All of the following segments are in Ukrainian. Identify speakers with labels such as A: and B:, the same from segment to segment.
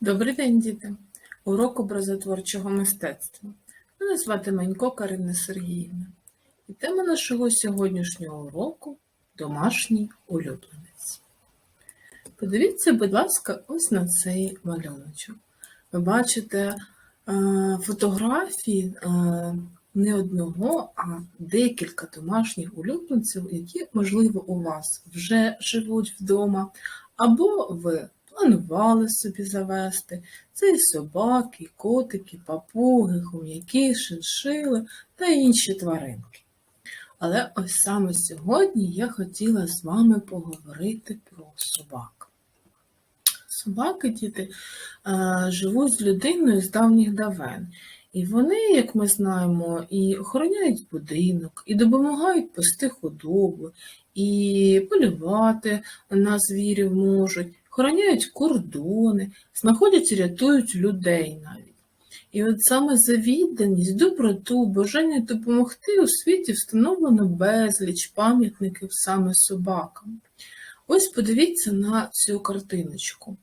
A: Добрий день, діти! Урок образотворчого мистецтва. Мене звати Манько Карина Сергіївна. І тема нашого сьогоднішнього уроку домашній улюбленець. Подивіться, будь ласка, ось на цей малюночок. Ви бачите е, фотографії е, не одного, а декілька домашніх улюбленців, які, можливо, у вас вже живуть вдома, або ви планували собі завести. Це і собаки, і котики, папуги, хом'яки, шиншили та інші тваринки. Але ось саме сьогодні я хотіла з вами поговорити про собак. Собаки, діти, живуть з людиною з давніх давен. І вони, як ми знаємо, і охороняють будинок, і допомагають пасти худобу, і полювати на звірів можуть, охороняють кордони, знаходять і рятують людей навіть. І от саме за відданість, доброту, бажання допомогти у світі встановлено безліч пам'ятників саме собакам. Ось подивіться на цю картиночку.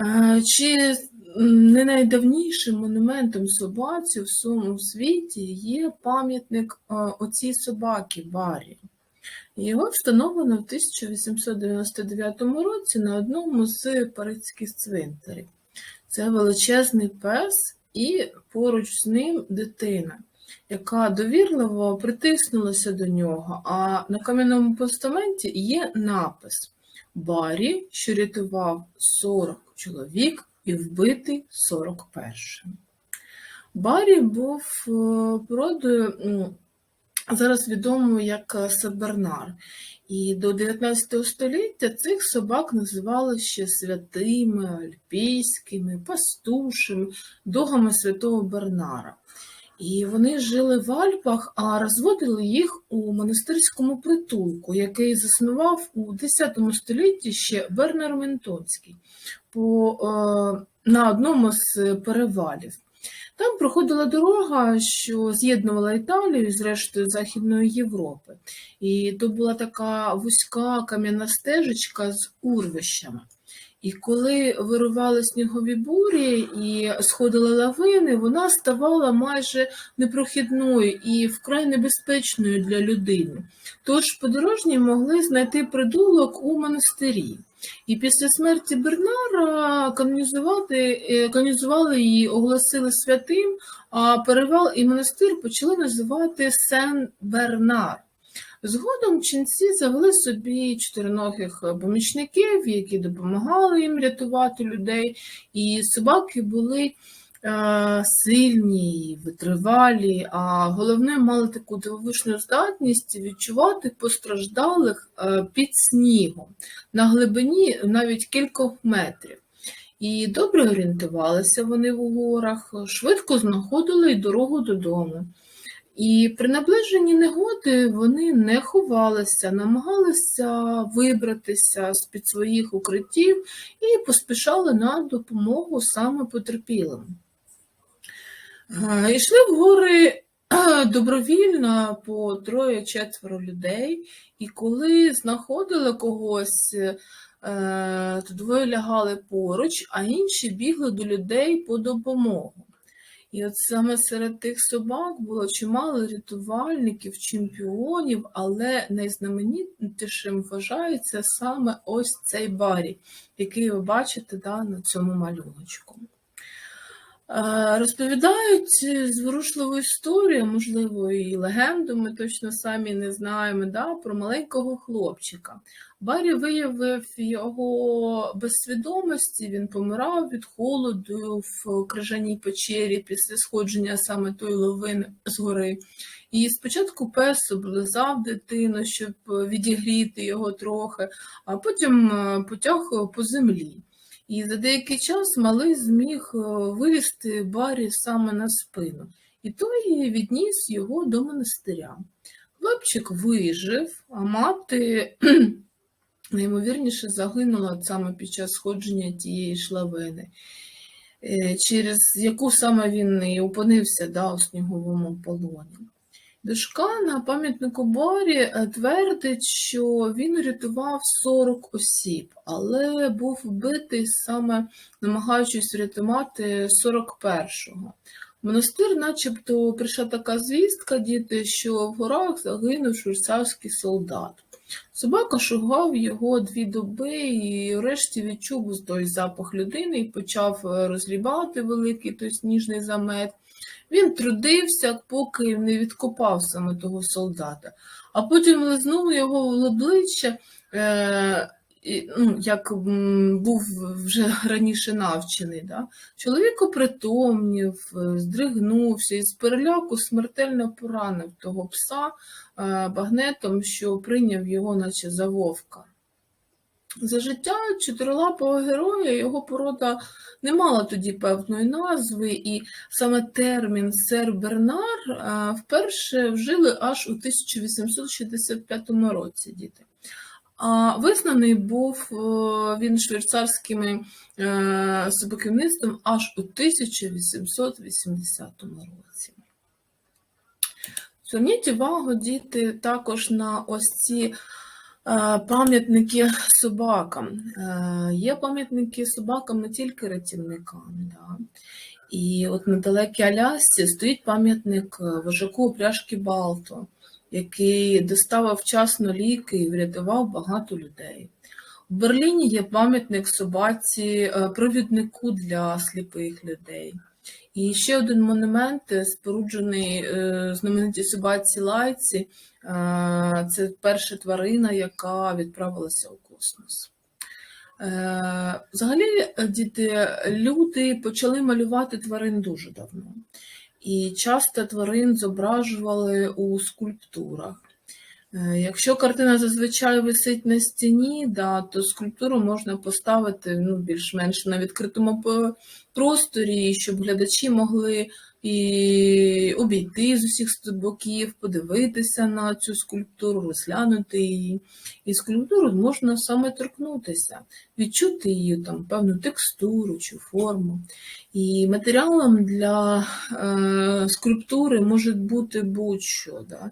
A: Е, Чи не найдавнішим монументом собаці в всьому світі є пам'ятник е, оцій собаки Барі. Його встановлено в 1899 році на одному з паризьких цвинтарів. Це величезний пес і поруч з ним дитина, яка довірливо притиснулася до нього, а на кам'яному постаменті є напис Барі, що рятував 40 чоловік і вбитий 41-м. Барі був е, породою м, зараз відомою як Сабернар. І до 19 століття цих собак називали ще святими, альпійськими, пастушими, догами святого Бернара. І вони жили в Альпах, а розводили їх у монастирському притулку, який заснував у X столітті ще Бернар Ментонський по, е, на одному з перевалів. Там проходила дорога, що з'єднувала Італію з рештою Західної Європи. І то була така вузька кам'яна стежечка з урвищами. І коли вирували снігові бурі і сходили лавини, вона ставала майже непрохідною і вкрай небезпечною для людини. Тож подорожні могли знайти придулок у монастирі. І після смерті Бернара канонізувати, е, канонізували її, оголосили святим, а перевал і монастир почали називати Сен-Бернар. Згодом ченці завели собі чотириногих помічників, які допомагали їм рятувати людей, і собаки були сильні, витривалі, а головне мали таку дивовижну здатність відчувати постраждалих е, під снігом на глибині навіть кількох метрів. І добре орієнтувалися вони в горах, швидко знаходили й дорогу додому. І при наближенні негоди вони не ховалися, намагалися вибратися з-під своїх укриттів і поспішали на допомогу саме потерпілим. Е, Йшли в гори добровільно по троє-четверо людей, і коли знаходили когось, е, то двоє лягали поруч, а інші бігли до людей по допомогу. І от саме серед тих собак було чимало рятувальників, чемпіонів, але найзнаменітішим вважається саме ось цей Барі, який ви бачите да, на цьому малюночку. Е, Розповідають зворушливу історію, можливо, і легенду, ми точно самі не знаємо, да, про маленького хлопчика. Барі виявив його без свідомості, він помирав від холоду в крижаній печері після сходження саме тої ловини з гори. І спочатку пес облизав дитину, щоб відігріти його трохи, а потім е, потяг по землі. І за деякий час малий зміг е, вилізти Барі саме на спину, і той відніс його до монастиря. Хлопчик вижив, а мати найімовірніше загинула саме під час сходження тієї шлавини, е, через яку саме він і опинився да, у сніговому полоні. Дошка на пам'ятнику Борі е, твердить, що він рятував 40 осіб, але був вбитий саме намагаючись врятувати 41-го. В монастир начебто прийшла така звістка, діти, що в горах загинув швейцарський солдат. Собака шугав його дві доби і врешті відчув той запах людини і почав е, розлібати великий той сніжний замет. Він трудився, поки не відкопав саме того солдата, а потім лизнув його в обличчя, е, ну, як був вже раніше навчений. Да? Чоловік опритомнів, е, здригнувся і з переляку смертельно поранив того пса е, багнетом, що прийняв його, наче за вовка. За життя чотирилапого героя його порода не мала тоді певної назви, і саме термін сер Бернар е, вперше вжили аж у 1865 році діти. А визнаний був е, він швейцарським е, собаківництвом аж у 1880 році. Зверніть увагу, діти, також на ось ці пам'ятники собакам. Е, Є пам'ятники собакам не тільки рятівникам. Да? І от на далекій Алясці стоїть пам'ятник е, вожаку упряжки Балто, який доставив вчасно ліки і врятував багато людей. В Берліні є пам'ятник собаці, е, провіднику для сліпих людей. І ще один монумент, е, споруджений е, знаменитій собаці Лайці. Е, Це перша тварина, яка відправилася у космос. Взагалі, діти, люди почали малювати тварин дуже давно. І часто тварин зображували у скульптурах. Е, Якщо картина зазвичай висить на стіні, да, то скульптуру можна поставити ну, більш-менш на відкритому просторі, щоб глядачі могли і обійти з усіх боків, подивитися на цю скульптуру, розглянути її. І скульптуру можна саме торкнутися, відчути її там певну текстуру чи форму. І матеріалом для е, скульптури може бути будь-що. Да?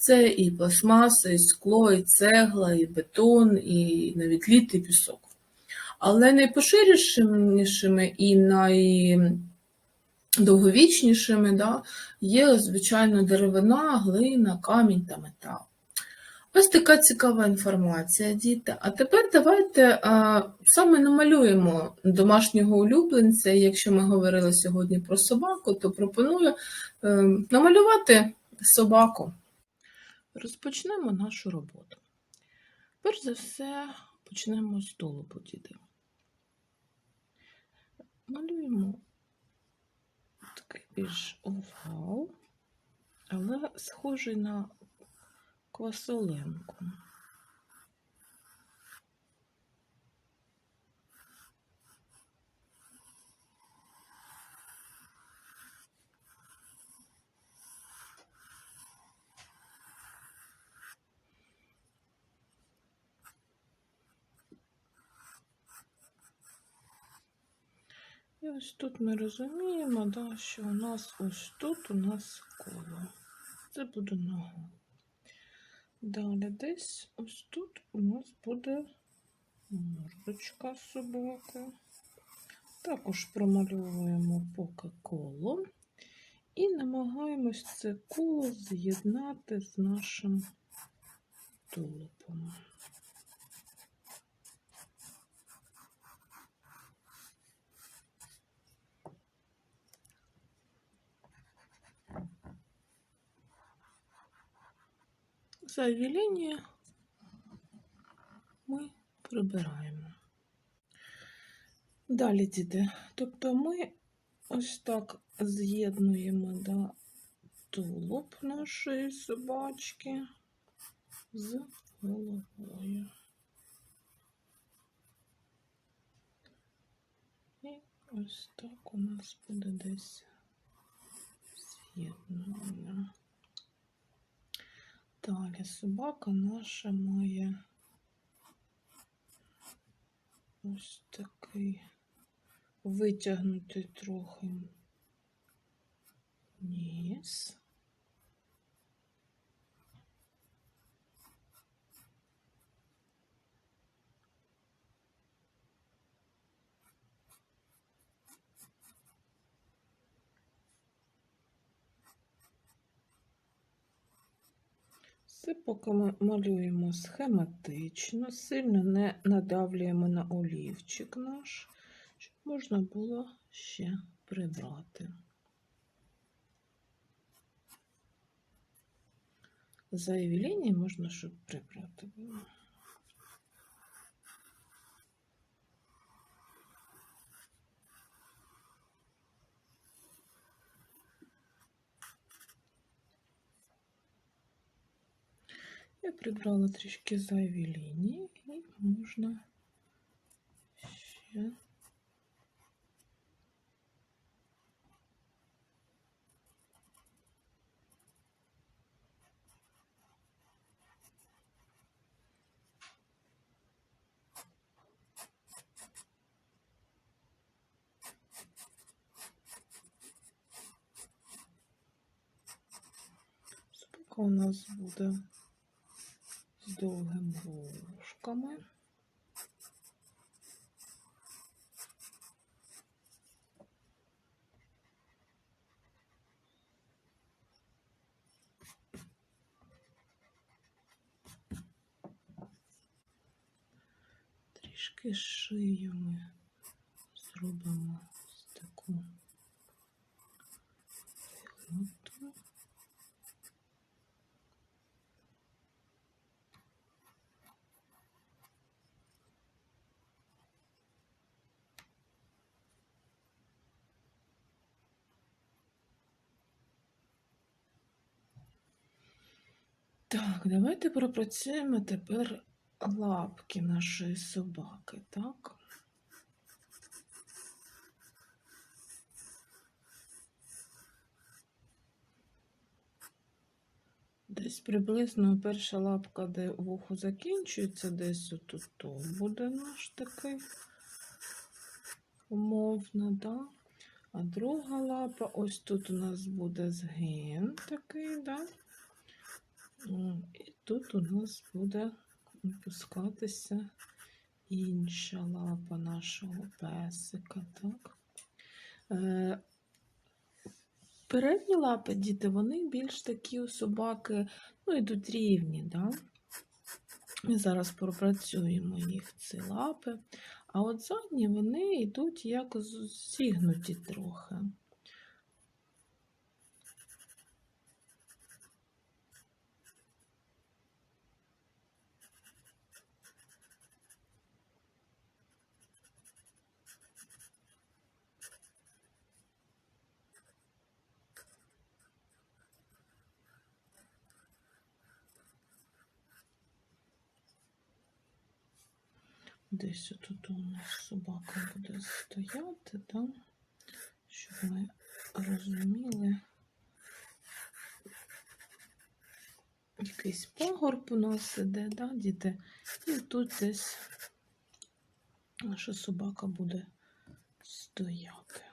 A: Це і пластмаса, і скло, і цегла, і бетон, і навіть лід, і пісок. Але найпоширенішими і найдовговічнішими да, є, звичайно, деревина, глина, камінь та метал. Ось така цікава інформація, діти. А тепер давайте а, саме намалюємо домашнього улюбленця. Якщо ми говорили сьогодні про собаку, то пропоную е, намалювати собаку. Розпочнемо нашу роботу. Перш за все, почнемо з тулубу, діти. Малюємо такий більш овал, але схожий на квасоленку. Ось тут ми розуміємо, да, що у нас ось тут у нас коло. Це буде нога. Далі десь ось тут у нас буде мордочка собаки. Також промальовуємо поки коло і намагаємось це коло з'єднати з нашим тулупом. Зайві лінії ми прибираємо. Далі, діти, тобто ми ось так з'єднуємо да, тулуб нашої собачки з головою. І ось так у нас буде десь з'єднано. Далі собака наша має ось такий витягнутий трохи ніс.
B: Це поки ми малюємо схематично, сильно не надавлюємо на олівчик наш, щоб можна було ще прибрати. Зайві лінії можна, щоб прибрати було. Я прибрала трішки зайві лінії і можна ще Собака у нас буде з Довгими вушками. Трішки шию ми зробимо ось таку вигнуту. Так, давайте пропрацюємо тепер лапки нашої собаки, так? Десь приблизно перша лапка, де вухо закінчується, десь отут буде наш такий умовно, да? А друга лапа, ось тут у нас буде згин такий, да? М, І тут у нас буде опускатися інша лапа нашого песика, так? Е, Передні лапи, діти, вони більш такі у собаки, ну, йдуть рівні, да? Ми зараз пропрацюємо їх ці лапи. А от задні вони йдуть як зігнуті трохи. Десь тут у нас собака буде стояти, да? щоб ми розуміли. Якийсь пагорб у нас іде, да, діти? І тут десь наша собака буде стояти.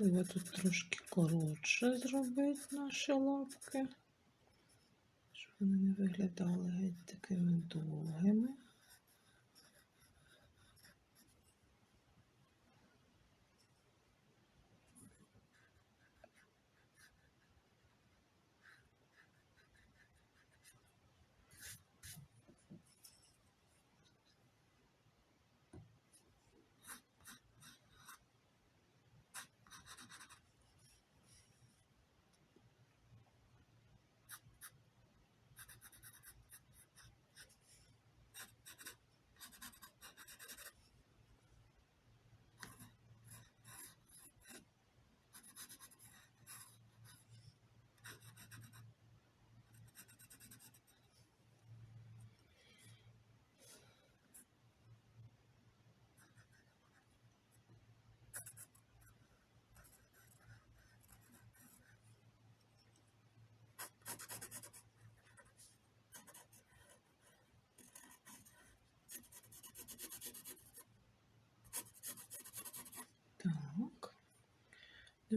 B: Можливо, тут трошки коротше зробити наші лапки, щоб вони не виглядали геть такими довгими.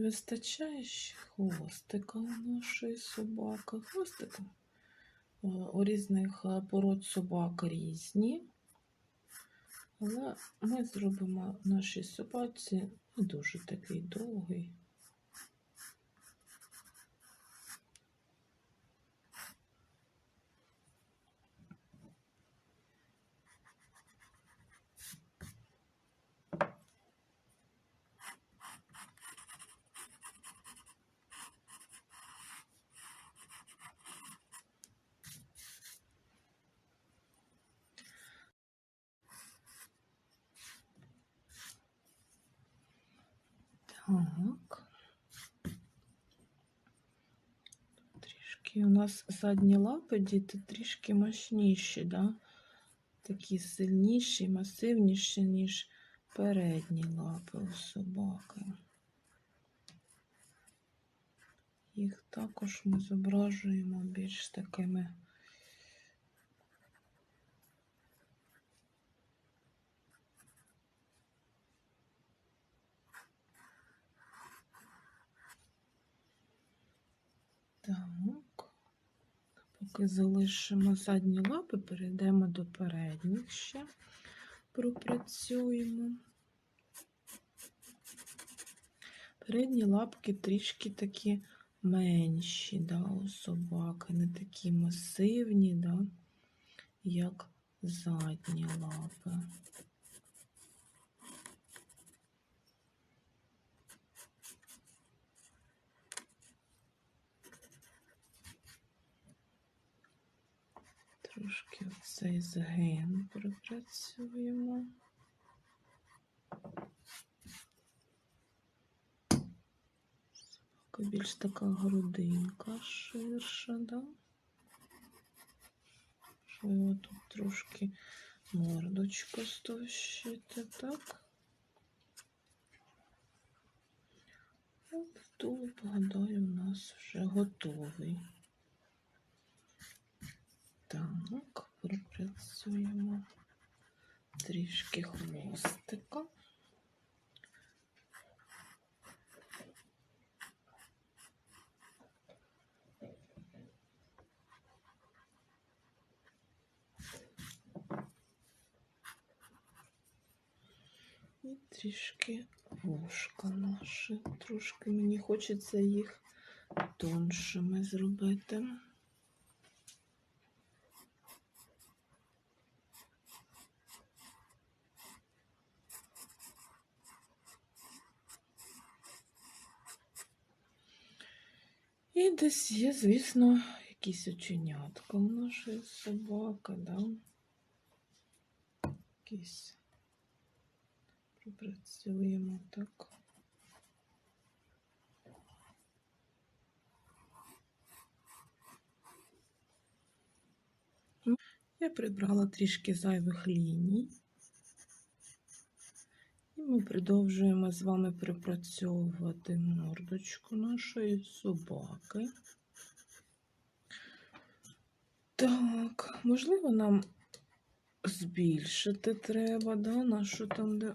B: Не вистачає ще хвостика у нашої собаки. Хвостика е, у різних е, пород собак різні. Але ми зробимо нашій собаці не дуже такий довгий. Так. Трішки у нас задні лапи, діти, трішки мощніші, да? такі сильніші, масивніші, ніж передні лапи у собаки. Їх також ми зображуємо більш такими Так. Поки залишимо задні лапи, перейдемо до передніх ще пропрацюємо. Передні лапки трішки такі менші, да, у собаки, не такі масивні, да, як задні лапи. Трошки цей згин пропрацюємо. Собака більш така грудинка ширша, да? Можливо, тут трошки мордочку стовщити, так? От тулуб, гадаю, у нас вже готовий. Так, пропрацюємо трішки хвостика. І трішки вушка наші. Трошки мені хочеться їх тоншими зробити. І десь є, звісно, якісь оченятка у нашої собаки, да? Якісь пропрацюємо так. Я прибрала трішки зайвих ліній. Ми продовжуємо з вами припрацьовувати мордочку нашої собаки. Так, можливо, нам збільшити треба, да, нашу там, де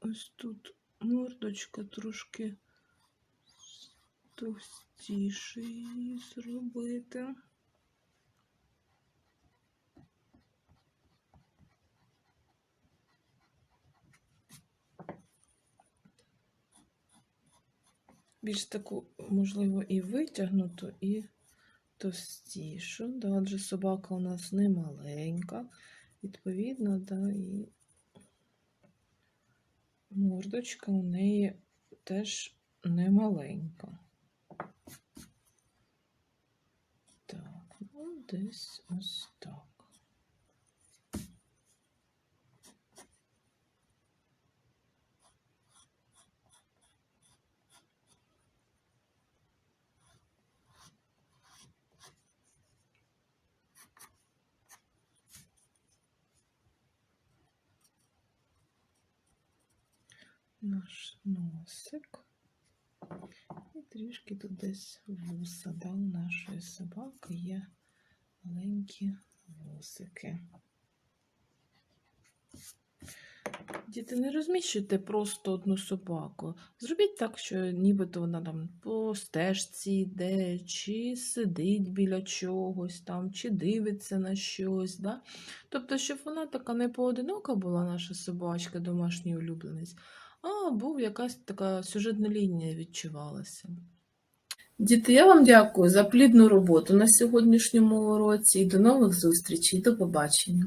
B: ось тут мордочка трошки товстіше її зробити. Більш таку, можливо, і витягнуту, і товстішу. Да, адже собака у нас не маленька, відповідно, да, і мордочка у неї теж не маленька. Так, ну, десь ось так. Наш носик. І трішки тут десь вуса, да, у нашої собаки є маленькі вусики. Діти, не розміщуйте просто одну собаку. Зробіть так, що нібито вона там по стежці йде, чи сидить біля чогось там, чи дивиться на щось. Да? Тобто, щоб вона така не поодинока була, наша собачка, домашній улюбленець, а був якась така сюжетна лінія відчувалася.
A: Діти, я вам дякую за плідну роботу на сьогоднішньому уроці і до нових зустрічей. До побачення.